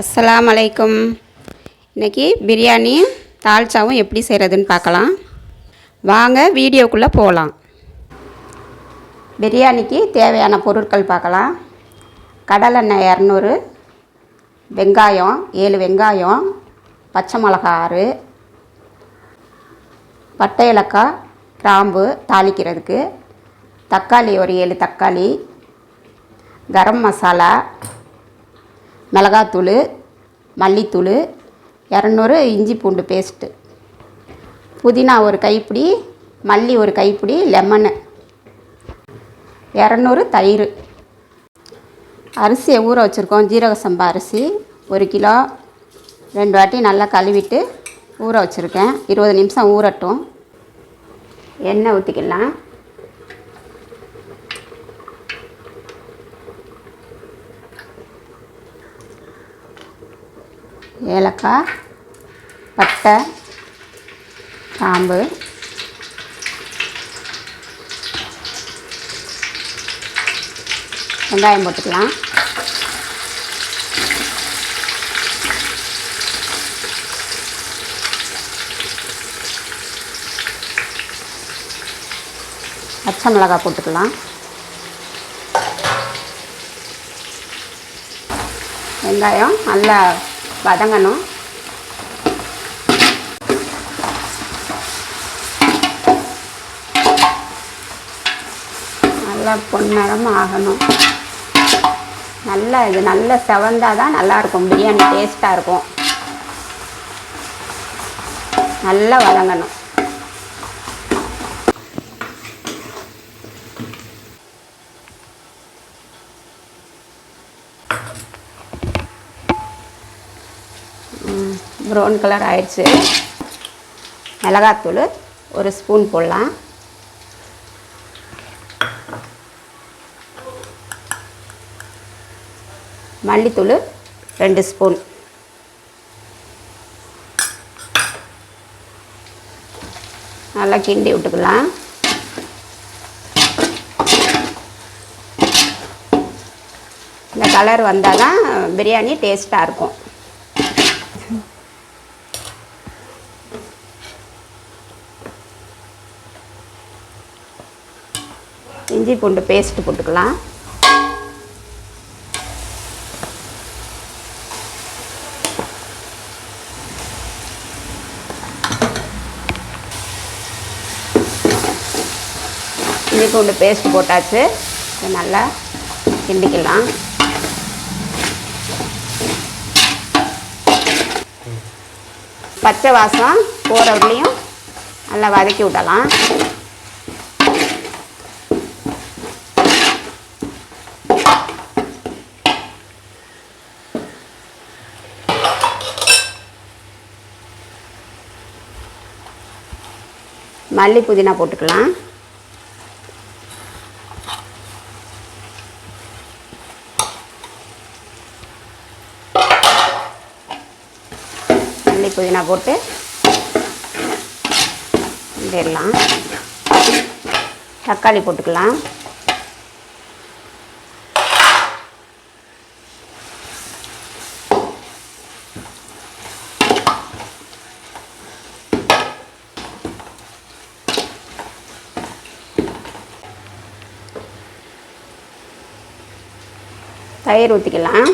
அஸ்ஸலாமு அலைக்கும் இன்றைக்கி பிரியாணி தால்ச்சாவும் எப்படி செய்கிறதுன்னு பார்க்கலாம். வாங்க வீடியோக்குள்ளே போகலாம் பிரியாணிக்கு தேவையான பொருட்கள் பார்க்கலாம். கடலெண்ணெய் இரநூறு வெங்காயம் ஏழு வெங்காயம் பச்சை மிளகா ஆறு பட்டை இலக்காய் கிராம்பு தாளிக்கிறதுக்கு தக்காளி ஒரு ஏழு தக்காளி கரம் மசாலா மிளகாத்தூள் மல்லித்தூள் இரநூறு இஞ்சி பூண்டு பேஸ்ட்டு புதினா ஒரு கைப்பிடி மல்லி ஒரு கைப்பிடி லெமனு இரநூறு தயிர். அரிசியை ஊற வச்சுருக்கோம். ஜீரக சம்பா அரிசி ஒரு கிலோ. ரெண்டு வாட்டி நல்லா கழுவிட்டு ஊற வச்சுருக்கேன். இருபது நிமிஷம் ஊறட்டும். எண்ணெய் ஊற்றிக்கலாம் ஏலக்காய் பட்டை கிராம்பு. வெங்காயம் போட்டுக்கலாம். பச்சை மிளகாய் போட்டுக்கலாம். வெங்காயம் நல்லா வதங்கணும். நல்லா பொன்னிறம் ஆகணும். நல்லா இது நல்லா செவந்தால் தான் நல்லாயிருக்கும். பிரியாணி டேஸ்ட்டாக இருக்கும். நல்லா வதங்கணும். ப்ரௌன் கலர் ஆயிடுச்சு. மிளகாத்தூள் ஒரு ஸ்பூன் போடலாம். மல்லித்தூள் ரெண்டு ஸ்பூன் நல்லா கிண்டி விட்டுக்கலாம். இந்த கலர் வந்தால் தான் பிரியாணி டேஸ்ட்டாக இருக்கும். இஞ்சி பூண்டு பேஸ்ட்டு போட்டுக்கலாம். இஞ்சி பூண்டு பேஸ்ட் போட்டாச்சு. இதை நல்லா கிண்டிக்கலாம். பச்சை வாசம் போகிற வரலையும் நல்லா வதக்கி விடலாம். மல்லி புதினா போட்டுக்கலாம். மல்லி புதினா போட்டு கிண்டிடலாம் தக்காளி போட்டுக்கலாம். தயிர் ஊற்றிக்கலாம்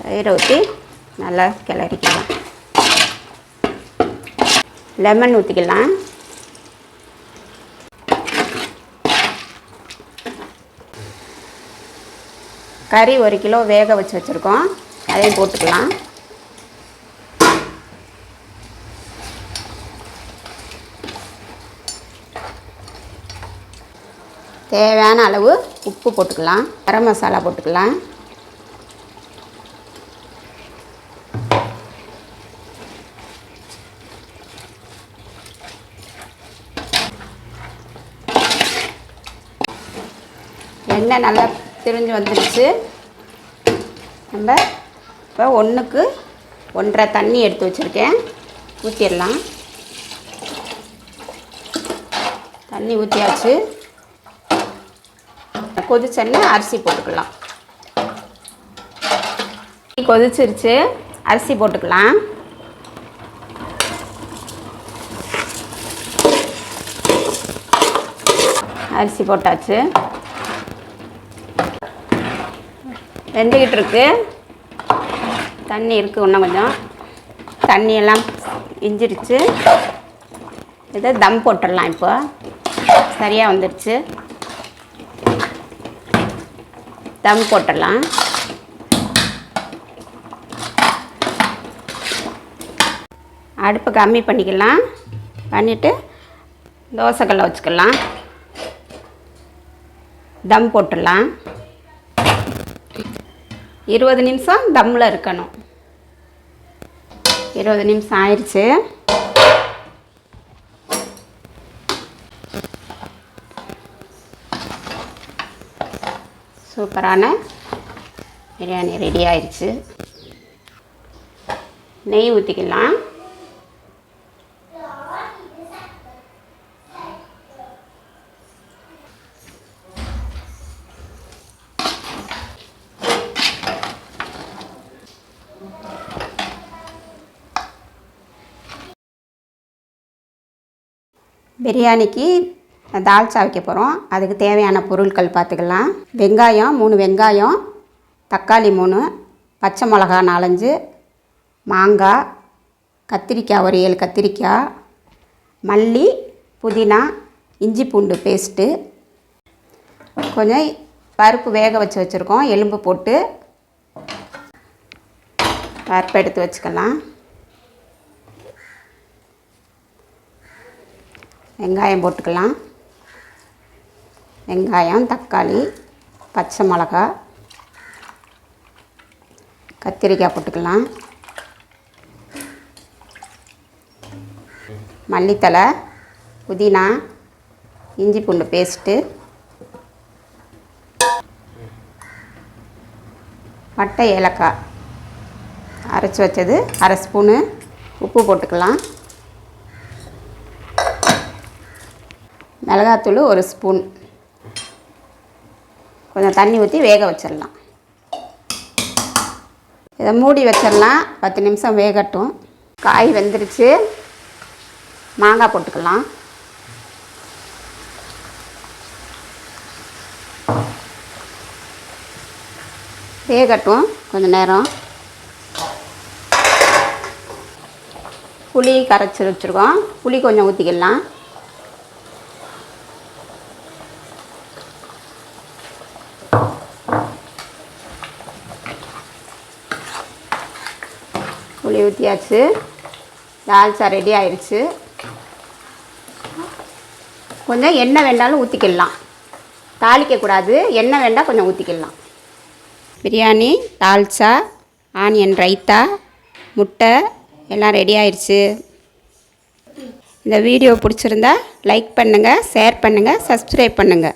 தயிரை ஊற்றி நல்லா கிளறிக்கலாம். லெமன் ஊற்றிக்கலாம் கறி ஒரு கிலோ வேக வச்சு வச்சுருக்கோம். அதையும் போட்டுக்கலாம். தேவையான அளவு உப்பு போட்டுக்கலாம். கரம் மசாலா போட்டுக்கலாம். எண்ணெய் நல்லா திரிஞ்சு வந்துடுச்சு நம்ம இப்போ ஒன்றுக்கு ஒன்றரை தண்ணி எடுத்து வச்சுருக்கேன். ஊற்றிடலாம் தண்ணி ஊற்றியாச்சு கொதிச்சென்ன அரிசி போட்டுக்கலாம். கொதிச்சிருச்சு. அரிசி போட்டுக்கலாம். அரிசி போட்டாச்சு. வெந்துக்கிட்டு இருக்கு தண்ணி இருக்குது இன்னும் கொஞ்சம். தண்ணியெல்லாம் இஞ்சிருச்சு. இதை தம் போட்டுடலாம் இப்போ. சரியாக வந்துடுச்சு தம் போட்டுடலாம். அடுப்பு கம்மி பண்ணிக்கலாம். பண்ணிவிட்டு தோசைக்கல்ல வச்சுக்கலாம். தம் போட்டுடலாம். இருபது நிமிஷம் தம்மில் இருக்கணும். இருபது நிமிஷம் ஆயிடுச்சு சூப்பரான பிரியாணி ரெடி ஆயிடுச்சு நெய் ஊற்றிக்கலாம் பிரியாணிக்கு தால்ச்சா வைக்க போகிறோம். அதுக்கு தேவையான பொருட்கள் பார்த்துக்கலாம். வெங்காயம் மூணு வெங்காயம் தக்காளி மூணு பச்சை மிளகா நாலஞ்சு மாங்காய் கத்திரிக்காய் ஒரு ஏழு கத்திரிக்காய் மல்லி புதினா இஞ்சி பூண்டு பேஸ்ட்டு கொஞ்சம் பருப்பு வேக வச்சு வச்சுருக்கோம். எலும்பு போட்டு பருப்பு எடுத்து வச்சுக்கலாம். வெங்காயம் போட்டுக்கலாம். வெங்காயம் தக்காளி பச்சை மிளகா கத்திரிக்காய் போட்டுக்கலாம். மல்லித்தலை புதினா இஞ்சி பூண்டு பேஸ்ட்டு பட்டை ஏலக்காய். அரைச்சி வச்சது அரை ஸ்பூனு உப்பு போட்டுக்கலாம். மிளகாத்தூள் ஒரு ஸ்பூன். கொஞ்சம் தண்ணி ஊற்றி வேக வச்சிடலாம். இதை மூடி வச்சிடலாம். பத்து நிமிஷம் வேகட்டும். காய் வெந்துருச்சு. மாங்காய் போட்டுக்கலாம். வேகட்டும். கொஞ்சம் நேரம். புளி கரைச்சி வச்சுருக்கோம். புளி கொஞ்சம் ஊற்றிக்கலாம் புளி ஊற்றியாச்சு தால்சா ரெடி ஆயிடுச்சு கொஞ்சம் எண்ணெய் வேண்டாலும் ஊற்றிக்கிடலாம் தாளிக்கக்கூடாது எண்ணெய் வேண்டாம் கொஞ்சம் ஊற்றிக்கிடலாம் பிரியாணி தால்சா ஆனியன் ரைத்தா முட்டை எல்லாம் ரெடி ஆயிடுச்சு இந்த வீடியோ பிடிச்சிருந்தா லைக் பண்ணுங்கள் ஷேர் பண்ணுங்கள் சப்ஸ்கிரைப் பண்ணுங்கள்